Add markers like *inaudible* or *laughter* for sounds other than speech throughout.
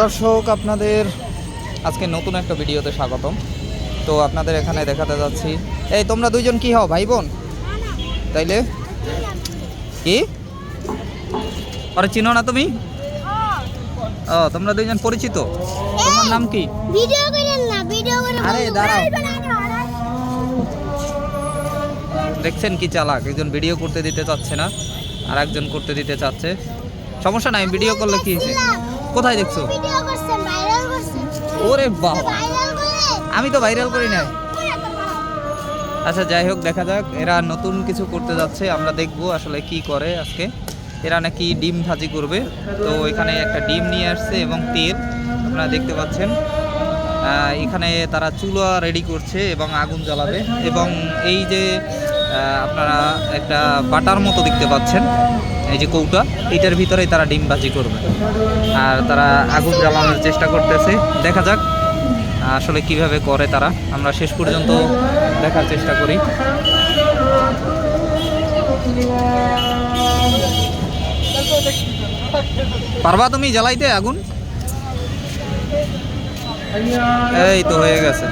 দর্শক আপনাদের আজকে নতুন একটা ভিডিওতে স্বাগতম। তো আপনাদের এখানে দেখাতে যাচ্ছি। এই তোমরা দুইজন কি হও ভাই বোন তাইলে? কি? আরে চিনো না তুমি? ও তোমরা দুইজন পরিচিত? তোমার নাম কি? ভিডিও করেন না ভিডিও করে আরে, দাঁড়াও। দেখছেন কি চালাক? একজন ভিডিও করতে দিতে চাচ্ছে না আর একজন করতে দিতে চাচ্ছে। সমস্যা নাই ভিডিও করলে কি হয়েছে? কোথায় দেখছ? ওরে বাবা। আমি তো ভাইরাল করি নাই। আচ্ছা যাই হোক, দেখা যাক। এরা নতুন কিছু করতে যাচ্ছে, আমরা দেখব আসলে কি করে আজকে। এরা নাকি ডিম ভাজি করবে। তো এখানে একটা ডিম নিয়ে আসছে এবং তেল, আপনারা দেখতে পাচ্ছেন। এখানে তারা চুলা রেডি করছে এবং আগুন জ্বালাবে। এবং এই যে আপনারা একটা বাটার মতো দেখতে পাচ্ছেন। এই যে কৌটা এটার ভিতরেই তারা ডিম ভাজি করবে। আর তারা আগুন জ্বালানোর চেষ্টা করতেছে। দেখা যাক, আসলে কীভাবে করে তারা। আমরা শেষ পর্যন্ত দেখার চেষ্টা করি। পারবা তুমি জ্বালাইতে আগুন? এই তো হয়ে গেছে।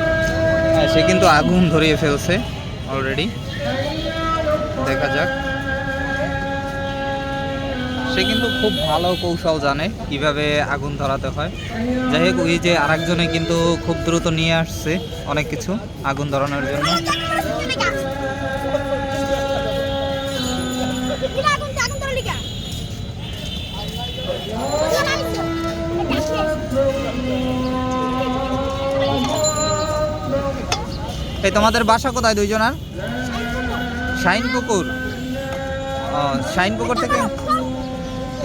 হ্যাঁ সে কিন্তু আগুন ধরিয়ে ফেলছে অলরেডি দেখা যাক। সে কিন্তু খুব ভালো কৌশল জানে কীভাবে আগুন ধরাতে হয়। যাই হোক, ওই যে আরেকজনে কিন্তু খুব দ্রুত নিয়ে আসছে অনেক কিছু আগুন ধরানোর জন্য। এই তোমাদের বাসা কোথায় দুইজনার? শাইন পুকুর শাইন পুকুর থেকে?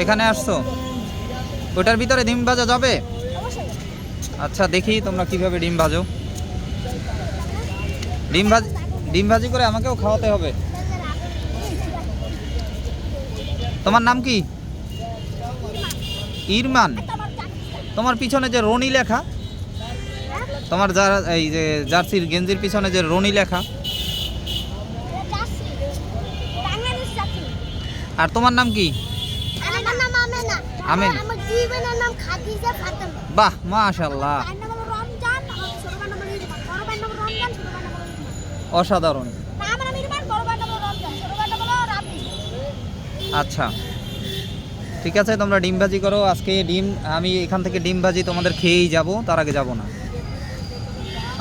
এখানে আসছো? ওটার ভিতরে ডিম ভাজা যাবে? আচ্ছা দেখি তোমরা কীভাবে ডিম ভাজো। ডিম ভাজ, ডিম ভাজি করে আমাকেও খাওয়াতে হবে। তোমার নাম কি? ইরমান। তোমার পিছনে যে রনি লেখা, তোমার যার, এই যে জার্সির গেঞ্জির পিছনে যে রনি লেখা। আর তোমার নাম কি? আমেনা। বাহ মাশাল্লাহ অসাধারণ। আচ্ছা। ঠিক আছে তোমরা ডিম ভাজি করো। আজকে ডিম আমি এখান থেকে ডিম ভাজি তোমাদের খেয়েই যাব তার আগে যাব না।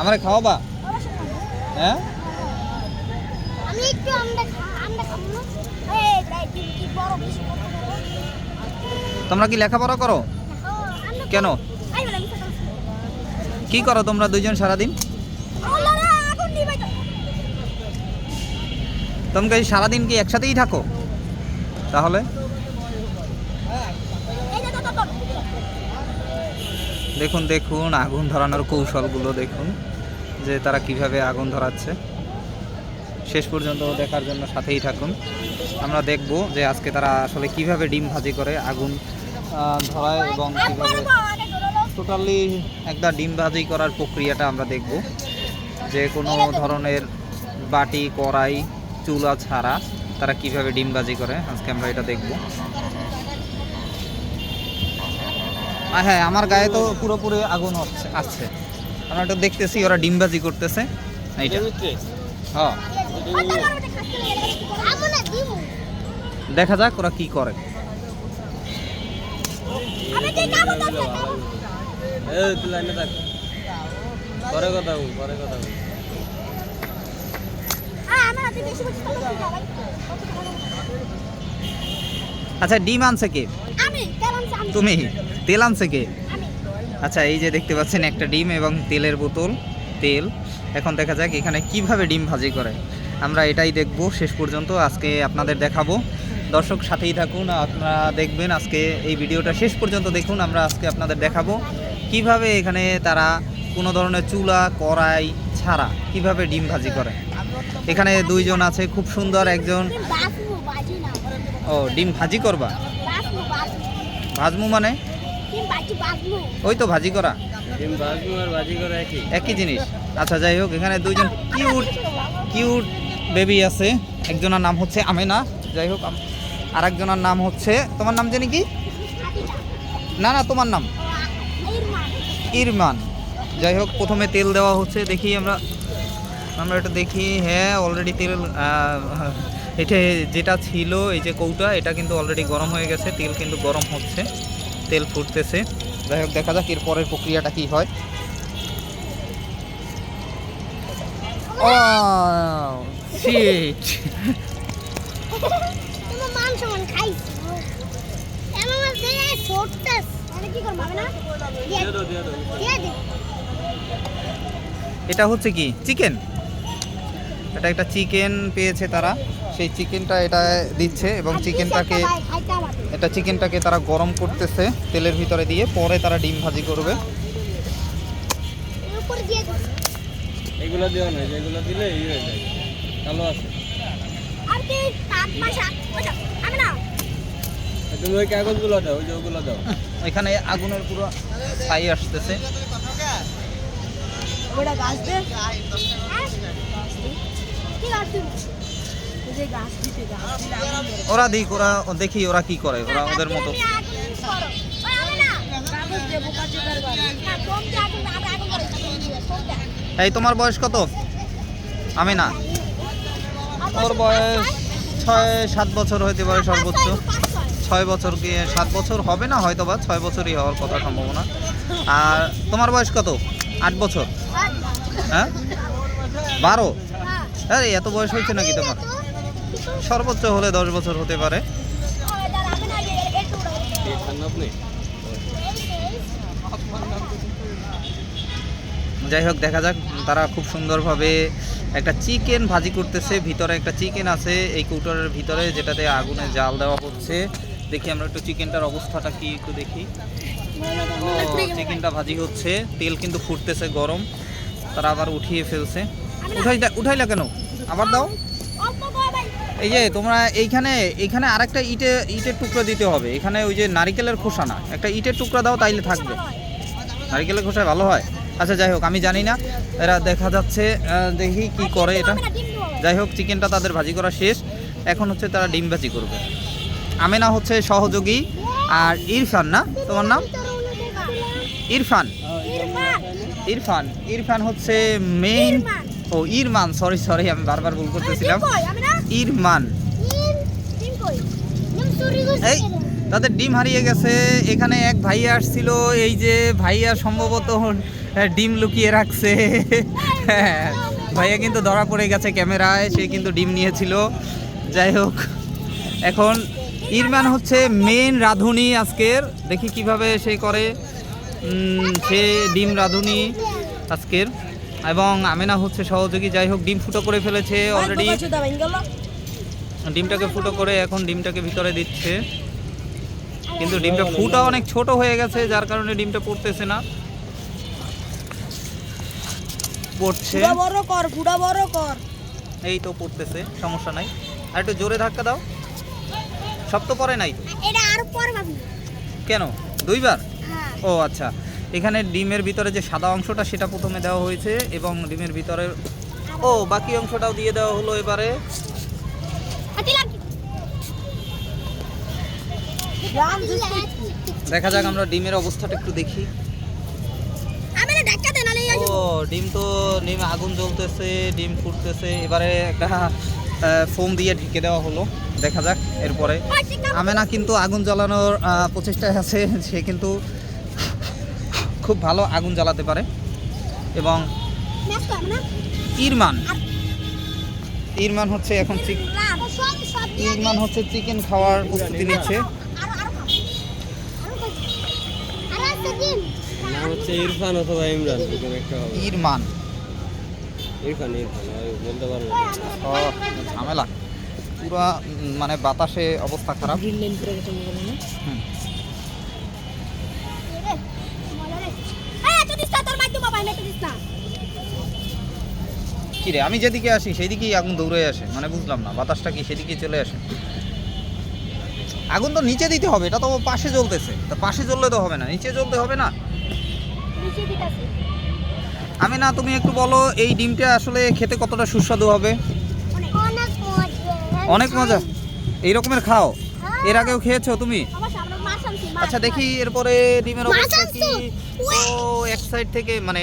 আমারে খাওয়াবা? হ্যাঁ? আমি একটু আমরা আমরা খাব না। এই এই কি বড় বেশি তোমরা কি লেখাপড়া করো? কেন? কি করো তোমরা দুইজন সারাদিন? আল্লাহ রে আগুন নিবে তো তোমরা সারাদিন কি একসাথেই থাকো? তাহলে? দেখুন দেখুন, আগুন ধরানোর কৌশলগুলো দেখুন, যে তারা কীভাবে আগুন ধরাচ্ছে। শেষ পর্যন্ত দেখার জন্য সাথেই থাকুন। আমরা দেখব যে আজকে তারা আসলে কীভাবে ডিম ভাজি করে আগুন ধরায় এবং কীভাবে টোটালি একটা ডিম ভাজি করার প্রক্রিয়াটা আমরা দেখব। যে কোনো ধরনের বাটি কড়াই চুলা ছাড়া তারা কীভাবে ডিম ভাজি করে আজকে আমরা এটা দেখব। আর হ্যাঁ আমার গায়ে তো পুরোপুরি আগুন হচ্ছে আসছে আমরা একটু দেখতেছি ওরা ডিম ভাজি করতেছে। এইটা। হ্যাঁ দেখা যাক ওরা কি করে। তুই লাইনে থাক। পরে কথা বল পরে কথা বল হ্যাঁ আচ্ছা ডিম আনছে কে? আমি কেমন আমি। তুমি? তেল আনছে কে? আচ্ছা এই যে দেখতে পাচ্ছেন একটা ডিম এবং তেলের বোতল তেল। এখন দেখা যাক এখানে কীভাবে ডিম ভাজি করে। আমরা এটাই দেখব শেষ পর্যন্ত আজকে আপনাদের দেখাবো। দর্শক সাথেই থাকুন আপনারা দেখবেন আজকে এই ভিডিওটা। শেষ পর্যন্ত দেখুন আমরা আজকে আপনাদের দেখাবো কীভাবে এখানে তারা কোনো ধরনের চুলা কড়াই ছাড়া কীভাবে ডিম ভাজি করে। এখানে দুইজন আছে খুব সুন্দর একজন। ও ডিম ভাজি করবা? ভাজমু মানে? ওই তো ভাজি করা। একই। জিনিস। আচ্ছা যাই হোক এখানে দুইজন কিউট কিউট বেবি আছে। একজনের নাম হচ্ছে আমেনা। যাই হোক আর একজনের নাম হচ্ছে, তোমার নাম জানি কি? না না, তোমার নাম? ইরমান। যাই হোক, প্রথমে তেল দেওয়া হচ্ছে, দেখি আমরা আমরা এটা দেখি হ্যাঁ অলরেডি তেল এটা যেটা ছিল, এই যে কৌটা, এটা কিন্তু অলরেডি গরম হয়ে গেছে, তেল কিন্তু গরম হচ্ছে, তেল ফুটতেছে। যাই হোক, দেখা যাক এর পরের প্রক্রিয়াটা কি হয়। ও শিট তোমার মান সমান খাইছি এমন মাছ মানে কি করব না দিয়ে দিয়ে দাও দিয়ে দাও দিয়ে দে। এটা হচ্ছে কি? চিকেন এটা একটা চিকেন পেয়েছে তারা। সেই চিকেনটা এটা দিচ্ছে এবং চিকেনটাকে এটা চিকেনটাকে তারা গরম করতেছে তেলের ভিতরে দিয়ে পরে তারা ডিম ভাজি করবে। এগুলো দিও না যেগুলো দিলে ই হয়ে যায়। কালো আছে। আর কি? তুমি ওই কাগজগুলো দাও ওই যে ওগুলো দাও। এখানে আগুনের পুরো ছাই আসতেছে। ওটা গাছ দে। হ্যাঁ? ওরা দিক ওরা দেখি ওরা কি করে ওরা ওদের মতো। তুমি আগুন করো। ওই আমি না। কাগজ দিয়ে বোকা চোদার ঘরে না তোম যে আগুন আমরা আগুন করে তোম দে এই তোমার বয়স কত? আমি না। ওর বয়স ছয় সাত বছর হইতে পারে সর্বোচ্চ। ছয় বছর কি সাত বছর হবে না? হয়তো বা ছয় বছরই হওয়ার কথা সম্ভাবনা। আর তোমার বয়স কত? আট বছর। হ্যাঁ? বারো? আরে, এত বয়স হয়েছে নাকি তোমার? সর্বোচ্চ হলে দশ বছর হতে পারে। যাই হোক, দেখা যাক। তারা খুব সুন্দরভাবে একটা চিকেন ভাজি করতেছে। ভিতরে একটা চিকেন আছে। এই কৌটারের ভিতরে যেটাতে আগুনে জাল দেওয়া হচ্ছে। দেখি আমরা একটু চিকেনটার অবস্থাটা কি একটু দেখি। ও চিকেনটা ভাজি হচ্ছে। তেল কিন্তু ফুটতেছে গরম। তারা আবার উঠিয়ে ফেলছে। উঠাই উঠাইলা কেন? আবার দাও। এই যে তোমরা এইখানে এইখানে আরেকটা ইটে ইটের টুকরো দিতে হবে। এখানে ওই যে নারিকেলের খোসা না। একটা ইটের টুকরা দাও তাইলে থাকবে। নারিকেলের খোসায় ভালো হয়? আচ্ছা যাই হোক আমি জানি না। এরা দেখা যাচ্ছে দেখি কি করে এটা। যাই হোক চিকেনটা তাদের ভাজি করা শেষ। এখন হচ্ছে তারা ডিম ভাজি করবে। আমেনা হচ্ছে সহযোগী আর ইরফান না? তোমার নাম? ইরফান। ইরফান। ইরফান হচ্ছে মেইন ও, ইরমান। সরি সরি আমি বারবার ভুল করতেছিলাম। ইরমান। এই, তাদের ডিম হারিয়ে গেছে। এখানে এক ভাইয়া আসছিল। এই যে ভাইয়া সম্ভবত ডিম লুকিয়ে রাখছে। ভাইয়া কিন্তু ধরা পড়ে গেছে ক্যামেরায়। সে কিন্তু ডিম নিয়েছিল। যাই হোক, এখন ইরমান হচ্ছে মেন রাঁধুনি আজকের। দেখি কীভাবে সে করে। সে ডিম রাঁধুনি আজকের। এবং আমেনা হচ্ছে সহযোগী। যাই হোক ডিম ফুটো করে ফেলেছে অলরেডি ডিমটাকে ফুটো করে এখন ডিমটাকে ভিতরে দিচ্ছে। কিন্তু ডিমটা ফুটা অনেক ছোট হয়ে গেছে যার কারণে ডিমটা পড়তেছে না। পড়ছে। বড় কর ফুটা বড় কর। এই তো পড়তেছে সমস্যা নাই। আর একটু জোরে ধাক্কা দাও। সব তো পরে নাই? তো এটা আর পর ভাবি। কেন? দুইবার? হ্যাঁ। ও আচ্ছা। এখানে ডিমের ভিতরে যে সাদা অংশটা সেটা প্রথমে দেওয়া হয়েছে এবং ডিমের ভিতরে ও বাকি অংশটাও দিয়ে দেওয়া হলো এবারে। রাম দেখা যাক আমরা ডিমের অবস্থাটা একটু দেখি। ও ডিম তো ডিম আগুন জ্বলতেছে ডিম ফুটতেছে। এবারে একটা ফোম দিয়ে ঢেকে দেওয়া হলো। দেখা যাক এরপরে। আমেনা কিন্তু আগুন জ্বালানোর প্রচেষ্টায় আছে। সে কিন্তু খুব ভালো আগুন জ্বালাতে পারে। এবং ইরমান। ইরমান হচ্ছে এখন ইরমান হচ্ছে চিকেন খাওয়ার প্রস্তুতি নিচ্ছে। ইরফান ইরফান। বলতে পারব ঝামেলা। পুরা মানে বাতাসে অবস্থা খারাপ। কি রে আমি যেদিকে আসি সেদিকেই আগুন দৌড়ে আসে। মানে বুঝলাম না বাতাসটা কি সেদিকে চলে আসে। আগুন তো নিচে দিতে হবে এটা তো পাশে জ্বলতেছে। তা পাশে জ্বললে তো হবে না নিচে জ্বলতে হবে না। নিচে দিতাছে আমি না তুমি একটু বলো এই ডিমটা আসলে খেতে কতটা সুস্বাদু হবে? অনেক মজা। এই রকমের খাও। এর আগেও খেয়েছো তুমি? আচ্ছা দেখি এরপরে ডিমের অবস্থা কি? ও এক সাইড থেকে মানে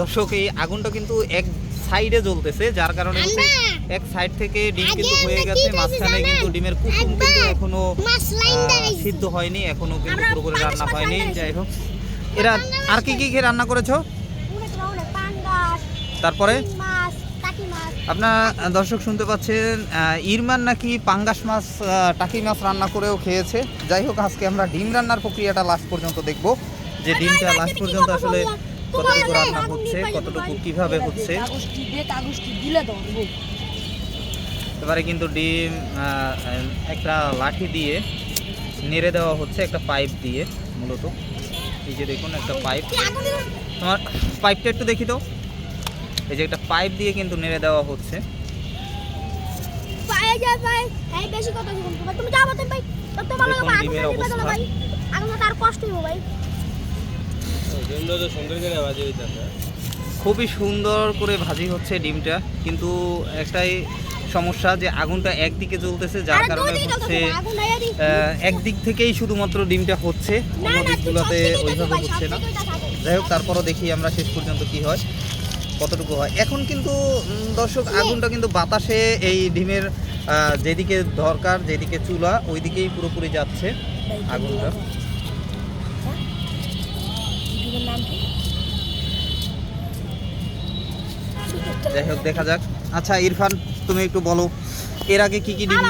দর্শক এই আগুনটা কিন্তু এক সাইডে জ্বলতেছে যার কারণে এক সাইড থেকে ডিম কিন্তু হয়ে গেছে। মাঝখানে কিন্তু ডিমের কুসুম কিন্তু এখনও। সিদ্ধ হয়নি এখনও কিন্তু পুরোপুরি রান্না হয়নি। যাই হোক। এরা আর কি কি রান্না করেছ? তারপরে? আপনার দর্শক শুনতে পাচ্ছেন ইরমান নাকি পাঙ্গাস মাছ টাকি মাছ রান্না করেও খেয়েছে। যাই হোক আজকে আমরা ডিম রান্নার প্রক্রিয়াটা লাস্ট পর্যন্ত দেখব। যে ডিমটা লাস্ট পর্যন্ত আসলে কতটুকু রান্না হচ্ছে কতটুকু কীভাবে হচ্ছে? এবারে কিন্তু ডিম একটা লাঠি দিয়ে নেড়ে দেওয়া হচ্ছে একটা পাইপ দিয়ে মূলত। এই যে দেখুন একটা পাইপ? তোমার পাইপটা একটু দেখি তো। এই যে একটা পাইপ দিয়ে কিন্তু নেড়ে দেওয়া হচ্ছে। পায়ে ভাই এই বেশি কথা শুনুন ভাই তুমি যাও ভাই। তো কষ্ট হইব ভাই। খুবই সুন্দর করে ভাজি হচ্ছে ডিমটা কিন্তু একটাই সমস্যা যে আগুনটা একদিকে জ্বলতেছে যার কারণে হচ্ছে একদিক থেকেই শুধুমাত্র ডিমটা হচ্ছে অন্য দিকগুলোতে ওইভাবে হচ্ছে না। যাই হোক তারপরও দেখি আমরা শেষ পর্যন্ত কি হয়। কতটুকু হয়? এখন কিন্তু দর্শক আগুনটা কিন্তু বাতাসে এই ডিমের যেদিকে দরকার যেদিকে চুলা ওই দিকেই পুরোপুরি যাচ্ছে আগুনটা। যাই হোক দেখা যাক। আচ্ছা ইরফান তুমি একটু বলো এর আগে কি কি ডিম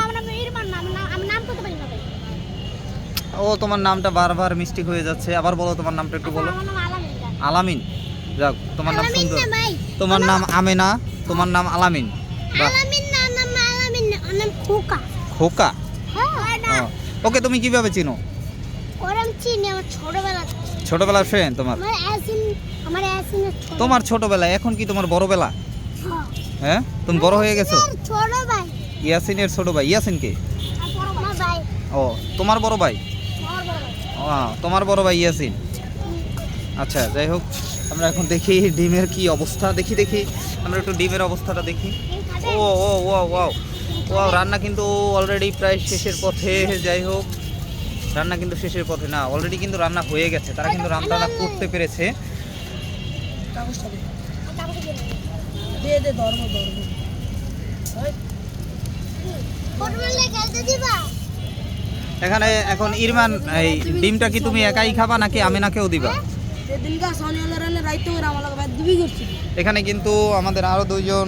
ও তোমার নামটা বারবার মিস্টেক হয়ে যাচ্ছে। আবার বলো তোমার নামটা একটু বলো। আলামিন। ভাই। আলামিন। যাক তোমার নাম সুন্দর। তোমার নাম আমেনা তোমার নাম আলামিন। আলামিন না নাম আলামিন না ওর নাম খোকা। খোকা? হ্যাঁ। ওকে তুমি কীভাবে চিনো? ওরম চিনি আমার ছোটবেলা থেকে। ছোটবেলার ফ্রেন্ড তোমার। তোমার ছোটবেলা এখন কি তোমার বড় বেলা হ্যাঁ। হ্যাঁ? তুমি বড় হয়ে গেছো? ছোট ভাই। ইয়াসিনের ছোট ভাই। ইয়াসিন কে? ও তোমার বড় ভাই? আমার বড় ভাই। ও তোমার বড় ভাই ইয়াসিন। আচ্ছা যাই হোক। আমরা এখন দেখি ডিমের কি অবস্থা। দেখি দেখি। আমরা একটু ডিমের অবস্থাটা দেখি? ও ও ও ওয়াও ওয়াও রান্না কিন্তু অলরেডি প্রায় শেষের পথে, যাই হোক। রান্না কিন্তু শেষের পথে না অলরেডি কিন্তু রান্না হয়ে গেছে। তারা কিন্তু রান্নাটা করতে পেরেছে। এখানে এখন ইরমান, এই ডিমটা কি তুমি একাই খাবা নাকি আমেনাকেও দিবা? এখানে কিন্তু আমাদের আরও দুইজন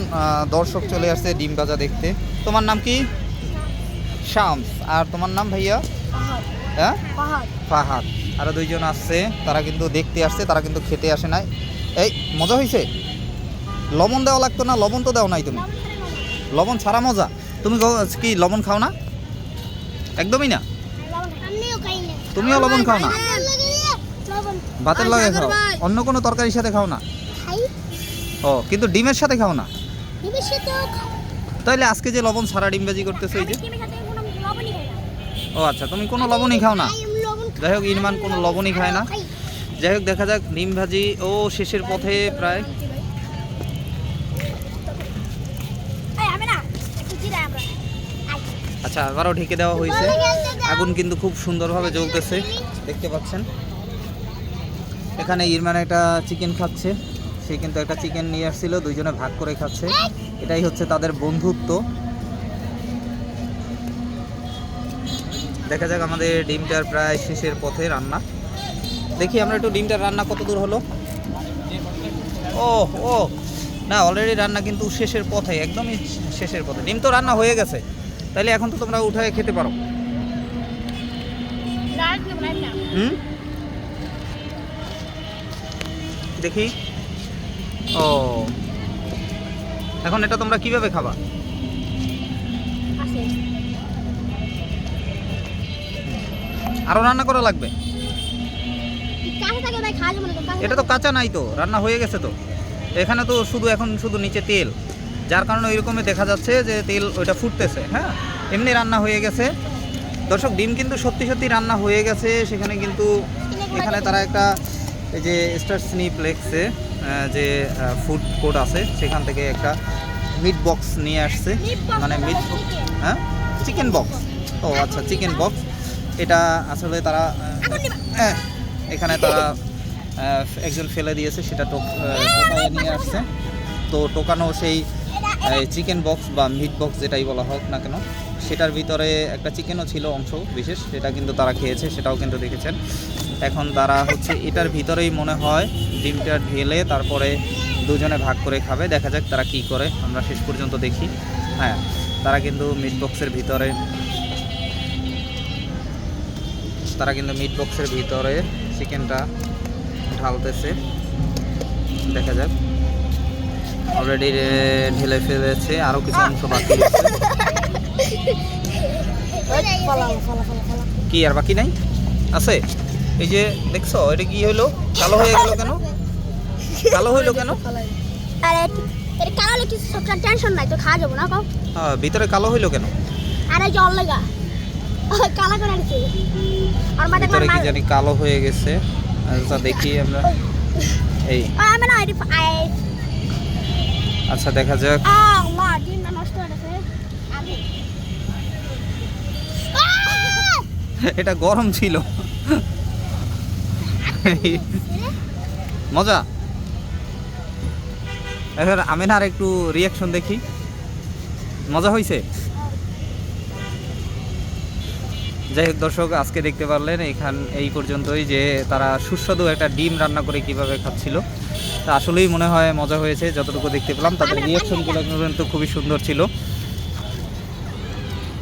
দর্শক চলে আসছে ডিম ভাজা দেখতে। তোমার নাম কি? শামস। আর তোমার নাম ভাইয়া? হ্যাঁ? ফাহাদ। আরও দুইজন আসছে তারা কিন্তু দেখতে আসছে তারা কিন্তু খেতে আসে নাই। এই মজা হয়েছে লবণ দেওয়া লাগতো না? লবণ তো দাও নাই তুমি। লবণ ছাড়া মজা তুমি কি লবণ খাও না? একদমই না? তুমিও লবণ খাও না ভাতের লগে দিয়ে লবণ ভাতের লগে খাও। অন্য কোনো তরকারির সাথে খাও না? ও কিন্তু ডিমের সাথে খাও না? তাইলে আজকে যে লবণ ছাড়া ডিম ভাজি করতেছো এই যে। ও আচ্ছা তুমি কোনো লবণই খাও না। যাই হোক ইরমান কোনো লবণই খায় না যাই হোক দেখা যাক ডিম ভাজি ও শেষের পথে প্রায়। আচ্ছা আবারও ঢেকে দেওয়া হয়েছে। আগুন কিন্তু খুব সুন্দরভাবে জ্বলতেছে। দেখতে পাচ্ছেন? এখানে ইরমান একটা চিকেন খাচ্ছে। সে কিন্তু একটা চিকেন নিয়ে আসছিল দুইজনে ভাগ করে খাচ্ছে। এটাই হচ্ছে তাদের বন্ধুত্ব। দেখা যাক আমাদের ডিমটার প্রায় শেষের পথে রান্না। দেখি আমরা একটু ডিমটার রান্না কত দূর হলো। ও ও। না অলরেডি রান্না কিন্তু শেষের পথে একদমই শেষের পথে। ডিম তো রান্না হয়ে গেছে। তাইলে এখন তো তোমরা উঠায় খেতে পারো। হুম? দেখি। ও। এখন এটা তোমরা কীভাবে খাবা? আরও রান্না করা লাগবে? এটা তো কাঁচা নাই তো রান্না হয়ে গেছে তো। এখানে তো শুধু এখন শুধু নিচে তেল। যার কারণে ওইরকমই দেখা যাচ্ছে যে তেল ওইটা ফুটতেছে হ্যাঁ? এমনি রান্না হয়ে গেছে। দর্শক ডিম কিন্তু সত্যি সত্যি রান্না হয়ে গেছে সেখানে কিন্তু এখানে তারা একটা এই যে স্টার স্নিপ্লেক্সে যে ফুড কোর্ট আছে সেখান থেকে একটা মিট বক্স নিয়ে আসছে। মানে মিট হ্যাঁ? চিকেন বক্স ও আচ্ছা চিকেন বক্স এটা আসলে তারা এখন এখানে তারা একজন ফেলে দিয়েছে সেটা টোক টোকায় নিয়ে আসছে। তো টোকানো সেই চিকেন বক্স বা মিট বক্স যেটাই বলা হোক না কেন সেটার ভিতরে একটা চিকেনও ছিল অংশ বিশেষ সেটা কিন্তু তারা খেয়েছে সেটাও কিন্তু দেখেছেন। এখন তারা হচ্ছে এটার ভিতরেই মনে হয় ডিমটা ঢেলে তারপরে দুজনে ভাগ করে খাবে। দেখা যাক তারা কি করে। আমরা শেষ পর্যন্ত দেখি। হ্যাঁ তারা কিন্তু মিট বক্সের ভিতরে তারা কিন্তু মিট বক্সের ভিতরে চিকেনটা ঢালতেছে। দেখা যাক। অলরেডি ঢেলে ফেলেছে। আরও কিছু অংশ বাকি আছে। *laughs* কি আর বাকি নাই? আছে? এই যে দেখছ এটা কি হলো কালো হয়ে গেল কেন? কালো হইল কেন? আরে এটা কালো কিছু সব টেনশন নাই তো খাওয়া যাব না কম হ্যাঁ, ভিতরে কালো হইল কেন? আরে জল লাগা। কালা করে আনছি। আর মাঝে ভিতরে কি জানি কালো হয়ে গেছে। আচ্ছা দেখি আমরা। এই। আমি না এটি আচ্ছা দেখা যাক। আল্লাহ ডিমটা নষ্ট হয়ে গেছে। আগে। এটা গরম ছিল। *laughs* মজা। এখন আমি না আর একটু রিয়াকশন দেখি। মজা হয়েছে যাই হোক দর্শক, আজকে দেখতে পারলেন এখান, এই পর্যন্তই যে তারা সুস্বাদু একটা ডিম রান্না করে কীভাবে খাচ্ছিল। তা আসলেই মনে হয় মজা হয়েছে, যতটুকু দেখতে পেলাম, তাদের রিয়াকশনগুলো কিন্তু খুবই সুন্দর ছিল।